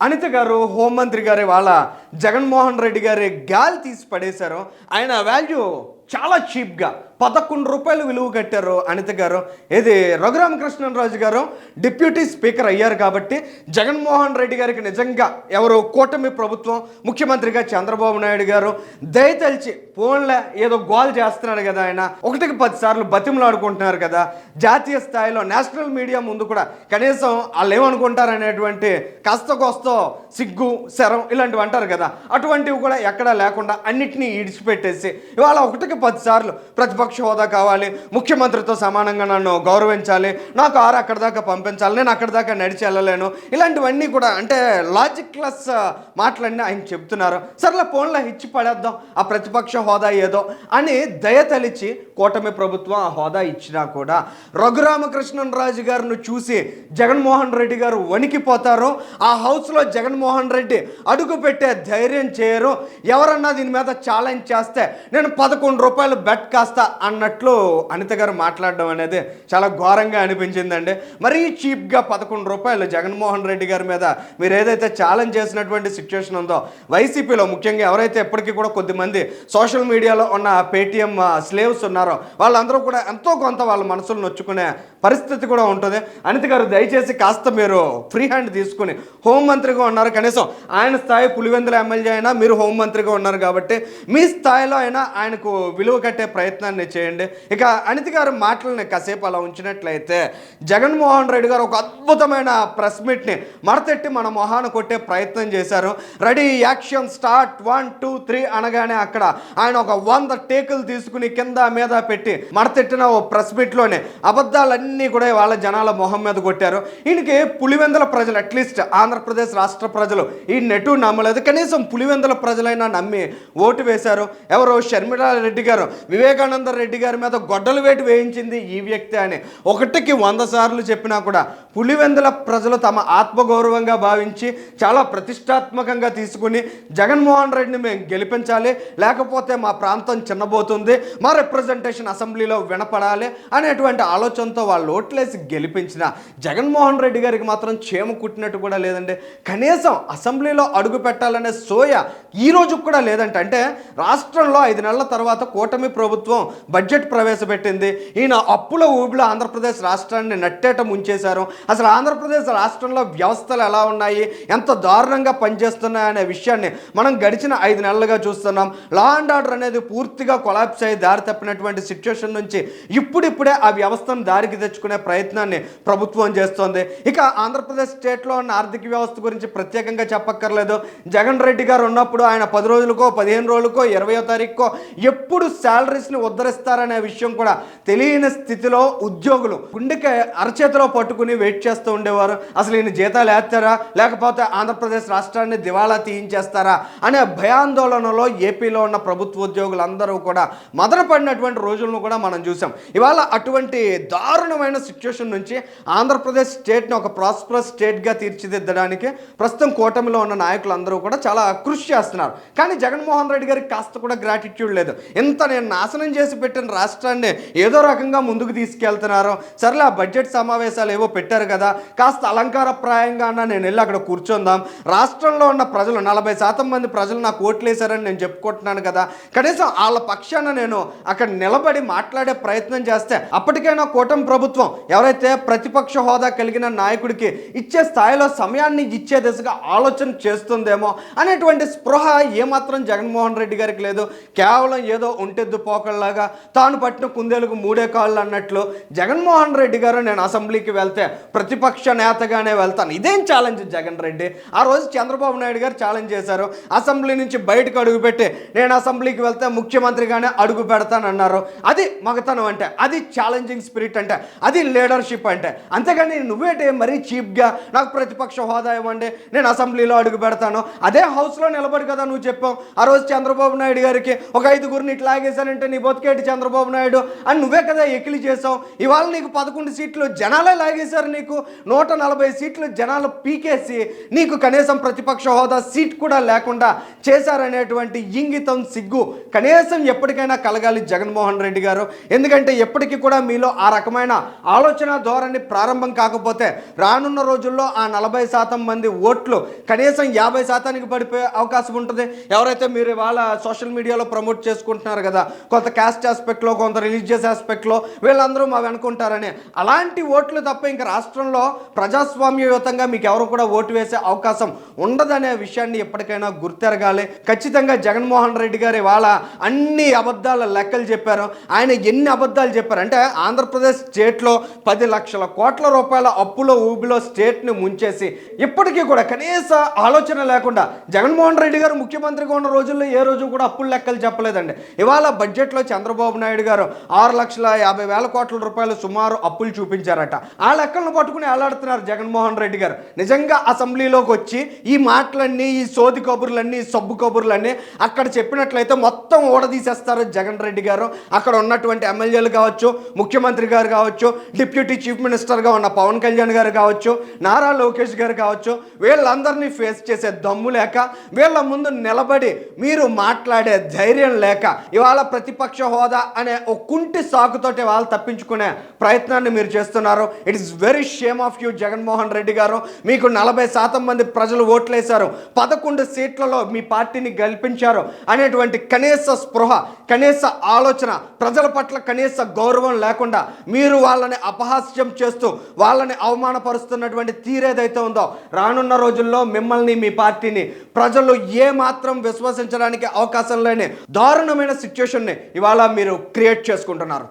అనిత గారు హోంమంత్రి గారి వాళ్ళ జగన్మోహన్ రెడ్డి గారి గాలి తీసి పడేశారు. ఆయన వాల్యూ చాలా చీప్గా పదకొండు రూపాయలు విలువ కట్టారు అనిత గారు. ఇది రఘురామకృష్ణరాజు గారు డిప్యూటీ స్పీకర్ అయ్యారు కాబట్టి జగన్మోహన్ రెడ్డి గారికి నిజంగా ఎవరు కూటమి ప్రభుత్వం ముఖ్యమంత్రిగా చంద్రబాబు నాయుడు గారు దయతలిచి ఫోన్లో ఏదో గోల్ చేస్తున్నాడు కదా ఆయన. ఒకటికి పది సార్లు బతిమలాడుకుంటున్నారు కదా. జాతీయ స్థాయిలో నేషనల్ మీడియా ముందు కూడా కనీసం వాళ్ళు ఏమనుకుంటారు అనేటువంటి కాస్త కోస్తో సిగ్గు శరం ఇలాంటివి అంటారు కదా. అటువంటివి కూడా ఎక్కడా లేకుండా అన్నిటినీ ఇడిచిపెట్టేసి ఇవాళ ఒకటికి పది సార్లు ప్రతిపక్ష హోదా కావాలి. ముఖ్యమంత్రితో సమానంగా నన్ను గౌరవించాలి. నాకు ఆరు అక్కడ దాకా పంపించాలి. నేను అక్కడ దాకా నడిచి వెళ్ళలేను. ఇలాంటివన్నీ కూడా అంటే లాజిక్లెస్ మాటలన్నీ ఆయన చెప్తున్నారు సర్లే ఫోన్లో ఇచ్చి పడేద్దాం. ఆ ప్రతిపక్ష హోదా ఏదో అని దయతలిచి కూటమి ప్రభుత్వం ఆ హోదా ఇచ్చినా కూడా రఘురామకృష్ణరాజు గారిని చూసి జగన్మోహన్ రెడ్డి గారు వణికిపోతారు. ఆ హౌస్లో జగన్మోహన్ రెడ్డి అడుగు పెట్టే ధైర్యం చేయరు. ఎవరన్నా దీని మీద ఛాలెంజ్ చేస్తే నేను పదకొండు రూపాయలు బెట్ కాస్తా అన్నట్లు అనిత గారు మాట్లాడడం అనేది చాలా ఘోరంగా అనిపించిందండి. మరీ చీప్గా పదకొండు రూపాయలు జగన్మోహన్ రెడ్డి గారి మీద మీరు ఏదైతే ఛాలెంజ్ చేసినటువంటి సిచ్యువేషన్ ఉందో వైసీపీలో ముఖ్యంగా ఎవరైతే ఎప్పటికీ కూడా కొద్దిమంది సోషల్ మీడియాలో ఉన్న పేటీఎం స్లేవ్స్ ఉన్నారో. వాళ్ళందరూ కూడా ఎంతో కొంత వాళ్ళ మనసులు నొచ్చుకునే పరిస్థితి కూడా ఉంటుంది. అనిత గారు దయచేసి కాస్త మీరు ఫ్రీ హ్యాండ్ తీసుకుని హోంమంత్రిగా ఉన్నారు. కనీసం ఆయన స్థాయి పులివెందుల ఎమ్మెల్యే అయినా మీరు హోంమంత్రిగా ఉన్నారు కాబట్టి మీ స్థాయిలో అయినా ఆయనకు విలువ కట్టే ప్రయత్నాన్ని చేయండి. ఇక అనిత గారు మాటలని కాసేపు అలా ఉంచినట్లయితే జగన్మోహన్ రెడ్డి గారు ఒక అద్భుతమైన ప్రెస్ మీట్ని మడతెట్టి మన మొహాన కొట్టే ప్రయత్నం చేశారు. Ready action start one two three అనగానే అక్కడ ఆయన ఒక వంద టేకులు తీసుకుని కింద మీద పెట్టి మడతెట్టిన ఓ ప్రెస్ మీట్లోనే అబద్ధాలన్నీ కూడా వాళ్ళ జనాల మొహం మీద కొట్టారు. ఈయనకి పులివెందుల ప్రజలు అట్లీస్ట్ ఆంధ్రప్రదేశ్ రాష్ట్ర ప్రజలు ఈ నెటు నమ్మలేదు. కనీసం పులివెందుల ప్రజలైనా నమ్మి ఓటు వేశారు. ఎవరు షర్మిలా రెడ్డి గారు వివేకానంద రెడ్డి గారి మీద గొడ్డలు వేటు వేయించింది ఈ వ్యక్తి అని. ఒకటికి వంద సార్లు చెప్పినా కూడా పులివెందుల ప్రజలు తమ ఆత్మగౌరవంగా భావించి చాలా ప్రతిష్టాత్మకంగా తీసుకుని జగన్మోహన్ రెడ్డిని మేము గెలిపించాలి. లేకపోతే మా ప్రాంతం చిన్నబోతుంది మా రిప్రజెంటేషన్ అసెంబ్లీలో వినపడాలి అనేటువంటి ఆలోచనతో వాళ్ళు ఓట్లేసి గెలిపించిన జగన్మోహన్ రెడ్డి గారికి మాత్రం చేమ కుట్టినట్టు కూడా లేదండి. కనీసం అసెంబ్లీలో అడుగు పెట్టాలనే సోయ ఈ రోజు కూడా లేదంటే అంటే రాష్ట్రంలో ఐదు నెలల తర్వాత కూటమి ప్రభుత్వం బడ్జెట్ ప్రవేశపెట్టింది. ఈయన అప్పుల ఊబిలో ఆంధ్రప్రదేశ్ రాష్ట్రాన్ని నట్టేట ముంచేశారు. అసలు ఆంధ్రప్రదేశ్ రాష్ట్రంలో వ్యవస్థలు ఎలా ఉన్నాయి? ఎంత దారుణంగా పనిచేస్తున్నాయి అనే విషయాన్ని మనం గడిచిన ఐదు నెలలుగా చూస్తున్నాం. లా అండ్ ఆర్డర్ అనేది పూర్తిగా కొలాప్స్ అయ్యి దారి తప్పినటువంటి సిచ్యువేషన్ నుంచి ఇప్పుడిప్పుడే ఆ వ్యవస్థను దారికి తెచ్చుకునే ప్రయత్నాన్ని ప్రభుత్వం చేస్తోంది. ఇక ఆంధ్రప్రదేశ్ స్టేట్లో ఉన్న ఆర్థిక వ్యవస్థ గురించి ప్రత్యేకంగా చెప్పక్కర్లేదు. జగన్ రెడ్డి గారు ఉన్నప్పుడు ఆయన పది రోజులకో పదిహేను రోజులకో ఇరవయో తారీఖుకో ఎప్పుడు శాలరీస్ని ఉద్ధరిస్తారనే విషయం కూడా తెలియని స్థితిలో ఉద్యోగులు గుండెకి అరచేతిలో పట్టుకుని వెయిట్ చేస్తూ ఉండేవారు. అసలు ఈయన జీతాలు వేస్తారా? లేకపోతే ఆంధ్రప్రదేశ్ రాష్ట్రాన్ని దివాళా తీయించేస్తారా? అనే భయాందోళనలో ఏపీలో ఉన్న ప్రభుత్వ ప్రభుత్వ ఉద్యోగులందరూ కూడా మదన పడినటువంటి రోజులను కూడా మనం చూసాం ఇవాళ అటువంటి దారుణమైన సిచ్యువేషన్ నుంచి ఆంధ్రప్రదేశ్ స్టేట్ని ఒక ప్రాస్పరస్ స్టేట్గా తీర్చిదిద్దడానికి ప్రస్తుతం కూటమిలో ఉన్న నాయకులందరూ కూడా చాలా కృషి చేస్తున్నారు. కానీ జగన్మోహన్ రెడ్డి గారికి కాస్త కూడా గ్రాటిట్యూడ్ లేదు. ఇంత నేను నాశనం చేసి పెట్టిన రాష్ట్రాన్ని ఏదో రకంగా ముందుకు తీసుకెళ్తున్నారు సర్లే ఆ బడ్జెట్ సమావేశాలు ఏవో పెట్టారు కదా కాస్త అలంకారప్రాయంగా అన్న నేను వెళ్ళి అక్కడ కూర్చుందాం. రాష్ట్రంలో ఉన్న ప్రజలు నలభై శాతం మంది ప్రజలు నాకు ఓట్లేశారని నేను చెప్పుకుంటున్నాను కదా కనీసం వాళ్ళ పక్షాన నేను అక్కడ నిలబడి మాట్లాడే ప్రయత్నం చేస్తే అప్పటికైనా కూటమి ప్రభుత్వం ఎవరైతే ప్రతిపక్ష హోదా కలిగిన నాయకుడికి ఇచ్చే స్థాయిలో సమయాన్ని ఇచ్చే దిశగా ఆలోచన చేస్తుందేమో అనేటువంటి స్పృహ ఏమాత్రం జగన్మోహన్ రెడ్డి గారికి లేదు. కేవలం ఏదో ఒంటెద్దు పోకల్లాగా తాను పట్టిన కుందేలకు మూడే కాళ్ళు అన్నట్లు జగన్మోహన్ రెడ్డి గారు నేను అసెంబ్లీకి వెళ్తే ప్రతిపక్ష నేతగానే వెళ్తాను. ఇదేం ఛాలెంజ్ జగన్ రెడ్డి? ఆ రోజు చంద్రబాబు నాయుడు గారు ఛాలెంజ్ చేశారు. అసెంబ్లీ నుంచి బయటకు అడుగుపెట్టి నేను అసెంబ్లీ అసెంబ్లీకి వెళ్తే ముఖ్యమంత్రిగానే అడుగు పెడతానన్నారు. అది మగతనం అంటే అది ఛాలెంజింగ్ స్పిరిట్ అంటే అది లీడర్షిప్ అంటే. అంతేగాని నువ్వేటే మరీ చీప్గా నాకు ప్రతిపక్ష హోదా ఇవ్వండి నేను అసెంబ్లీలో అడుగు పెడతాను. అదే హౌస్లో నిలబడి కదా నువ్వు చెప్పావు. ఆ రోజు చంద్రబాబు నాయుడు గారికి ఒక ఐదుగురిని ఇట్లా లాగేశానంటే నీ బతికేటి చంద్రబాబు నాయుడు? అని నువ్వే కదా ఎకిలి చేసావు ఇవాళ నీకు పదకొండు సీట్లు జనాలే లాగేశారు నీకు. నూట నలభై సీట్లు జనాలు పీకేసి నీకు కనీసం ప్రతిపక్ష హోదా సీట్ కూడా లేకుండా చేశారనేటువంటి ఇంగితం సిగ్గు సిగ్గు కనీసం ఎప్పటికైనా కలగాలి జగన్మోహన్ రెడ్డి గారు. ఎందుకంటే ఎప్పటికీ కూడా మీలో ఆ రకమైన ఆలోచన ధోరణి ప్రారంభం కాకపోతే రానున్న రోజుల్లో ఆ నలభై శాతం మంది ఓట్లు కనీసం యాభై శాతానికి పడిపోయే అవకాశం ఉంటుంది. ఎవరైతే మీరు ఇవాళ సోషల్ మీడియాలో ప్రమోట్ చేసుకుంటున్నారు కదా కొంత క్యాస్ట్ ఆస్పెక్ట్లో కొంత రిలీజియస్ ఆస్పెక్ట్లో వీళ్ళందరూ మా వెనుకుంటారని. అలాంటి ఓట్లు తప్ప ఇంకా రాష్ట్రంలో ప్రజాస్వామ్యయుతంగా మీకు ఎవరు కూడా ఓటు వేసే అవకాశం ఉండదనే విషయాన్ని ఎప్పటికైనా గుర్తెరగాలి. ఖచ్చితంగా జగన్మోహన్ రెడ్డి గారు ఇవాళ అన్ని అబద్ధాల లెక్కలు చెప్పారు. ఆయన ఎన్ని అబద్ధాలు చెప్పారు? అంటే ఆంధ్రప్రదేశ్ స్టేట్లో పది లక్షల కోట్ల రూపాయల అప్పులో ఊబిలో స్టేట్ని ముంచేసి ఇప్పటికీ కూడా కనీస ఆలోచన లేకుండా జగన్మోహన్ రెడ్డి గారు ముఖ్యమంత్రిగా ఉన్న రోజుల్లో ఏ రోజు కూడా అప్పుల లెక్కలు చెప్పలేదండి. ఇవాళ బడ్జెట్లో చంద్రబాబు నాయుడు గారు ఆరు లక్షల యాభై వేల కోట్ల రూపాయలు సుమారు అప్పులు చూపించారట. ఆ లెక్కలను పట్టుకుని ఆలాడుతున్నారు జగన్మోహన్ రెడ్డి గారు. నిజంగా అసెంబ్లీలోకి వచ్చి ఈ మాటలన్నీ ఈ సోది కబుర్లన్నీ సబ్బు కబుర్లన్నీ అక్కడ చెప్పినట్లయితే మొత్తం ఓడదీసేస్తారు జగన్ రెడ్డి గారు. అక్కడ ఉన్నటువంటి ఎమ్మెల్యేలు కావచ్చు ముఖ్యమంత్రి గారు కావచ్చు డిప్యూటీ చీఫ్ మినిస్టర్గా ఉన్న పవన్ కళ్యాణ్ గారు కావచ్చు నారా లోకేష్ గారు కావచ్చు వీళ్ళందరినీ ఫేస్ చేసే దమ్ము లేక వీళ్ళ ముందు నిలబడి మీరు మాట్లాడే ధైర్యం లేక ఇవాళ ప్రతిపక్ష హోదా అనే ఒక కుంటి సాకుతోటి వాళ్ళు తప్పించుకునే ప్రయత్నాన్ని మీరు చేస్తున్నారు. It is very shame of you Jaganmohan Reddy garu. మీకు నలభై శాతం మంది ప్రజలు ఓట్లేశారు. పదకొండు సీట్లలో మీ పార్టీని గెలిపించారు అనేటువంటి కనీస స్పృహ కనీస ఆలోచన ప్రజల పట్ల కనీస గౌరవం లేకుండా మీరు వాళ్ళని అపహాస్యం చేస్తూ వాళ్ళని అవమానపరుస్తున్నటువంటి తీరేదైతే ఉందో రానున్న రోజుల్లో మిమ్మల్ని మీ పార్టీని ప్రజలు ఏ మాత్రం విశ్వసించడానికి అవకాశం లేని దారుణమైన సిచ్యువేషన్ని ఇవాళ మీరు క్రియేట్ చేసుకుంటున్నారు.